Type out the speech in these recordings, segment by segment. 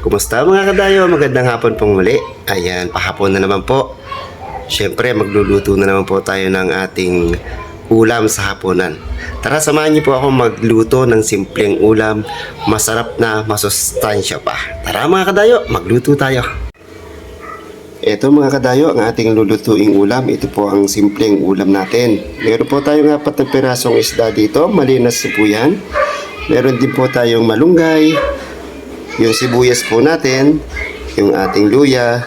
Kumusta mga kadayo? Magandang hapon pong muli. Ayan, pahapon na naman po. Siyempre, magluluto na naman po tayo ng ating ulam sa hapunan. Tara, samahan niyo po ako magluto ng simpleng ulam. Masarap na, masustansya pa. Tara mga kadayo, magluto tayo. Ito mga kadayo, ang ating lulutuing ulam. Ito po ang simpleng ulam natin. Meron po tayong apat na pirasong isda dito. Malinas po yan. Meron din po tayong malunggay, yung sibuyas po natin, yung ating luya,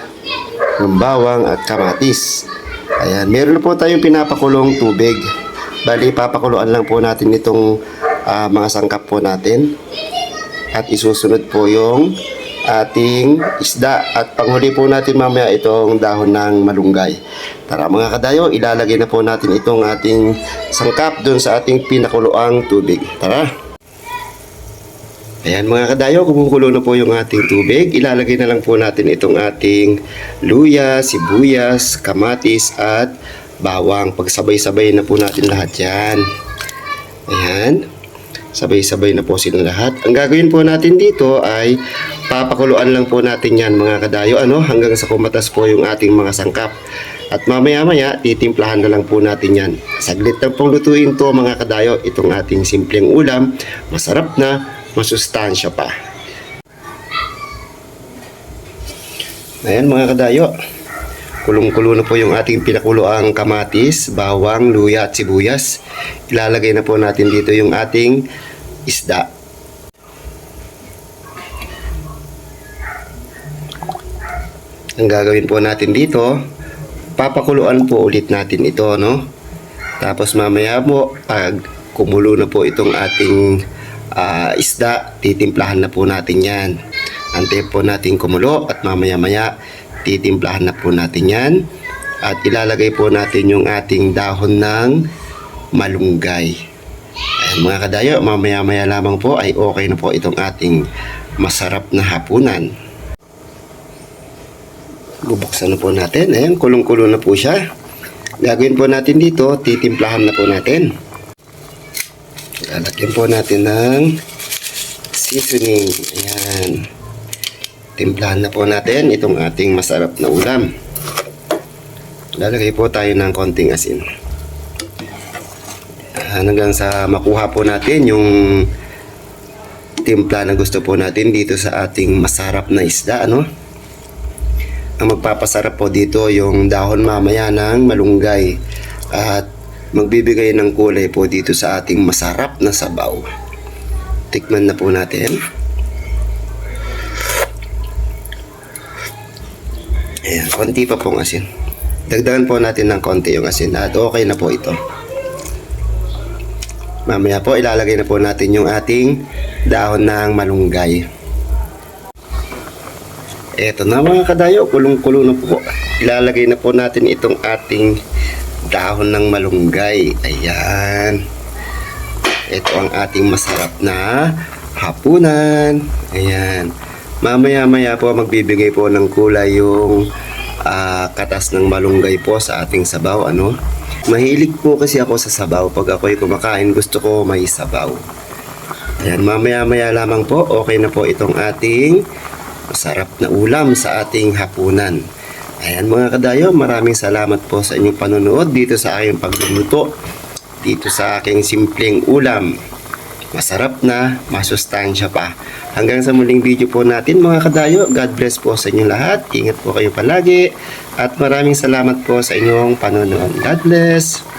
yung bawang at kamatis. Ayan, meron po tayong pinapakulong tubig. Bali, papakuluan lang po natin itong ah, mga sangkap po natin. At isusunod po yung ating isda. At panghuli po natin mamaya itong dahon ng malunggay. Tara mga kadayo, ilalagay na po natin itong ating sangkap dun sa ating pinakuluang tubig. Tara! Ayan mga kadayo, kumukulo na po yung ating tubig. Ilalagay na lang po natin itong ating luya, sibuyas, kamatis at bawang. Pagsabay-sabay na po natin lahat yan. Ayan. Sabay-sabay na po sila lahat. Ang gagawin po natin dito ay papakuluan lang po natin yan mga kadayo ano, hanggang sa kumatas po yung ating mga sangkap. At mamaya-maya, titimplahan na lang po natin yan. Saglit lang pong lutuin to mga kadayo, itong ating simpleng ulam. Masarap na, masustansya pa. Ayan mga kadayo, kulong-kulo na po yung ating pinakuloang kamatis, bawang, luya at sibuyas. Ilalagay na po natin dito yung ating isda. Ang gagawin po natin dito, papakuluan po ulit natin ito, no? Tapos mamaya po, pag kumulo na po itong ating ah, isda, titimplahan na po natin yan. Antay po natin kumulo at mamaya-maya titimplahan na po natin yan. At ilalagay po natin yung ating dahon ng malunggay. Ayan mga kadayo, mamaya-maya lamang po ay okay na po itong ating masarap na hapunan. Bubuksan na po natin. Ayan, kulong-kulo na po siya. Gagawin po natin dito, titimplahan na po natin. Lalagyan po natin ng seasoning. Ayan. Timplahan na po natin itong ating masarap na ulam. Lalagay po tayo ng konting asin. Hanggang sa makuha po natin yung timpla na gusto po natin dito sa ating masarap na isda, ano? Ang magpapasarap po dito yung dahon mamaya ng malunggay at magbibigay ng kulay po dito sa ating masarap na sabaw. Tikman na po natin. Ayan, konti pa pong asin. Dagdagan po natin ng konti yung asin at okay na po ito. Mamaya po ilalagay na po natin yung ating dahon ng malunggay. Eto na mga kadayo, kulong-kulo na po. Ilalagay na po natin itong ating dahon ng malunggay. Ayan. Ito ang ating masarap na hapunan. Ayan. Mamaya-maya po magbibigay po ng kulay yung ah, katas ng malunggay po sa ating sabaw. Ano? Mahilig po kasi ako sa sabaw. Pag ako'y kumakain, gusto ko may sabaw. Ayan, mamaya-maya lamang po, okay na po itong ating masarap na ulam sa ating hapunan. Ayan mga kadayo, maraming salamat po sa inyong panonood dito sa aking pagluluto. Dito sa aking simpleng ulam. Masarap na, masustansya pa. Hanggang sa muling video po natin mga kadayo, God bless po sa inyong lahat. Ingat po kayo palagi. At maraming salamat po sa inyong panonood. God bless.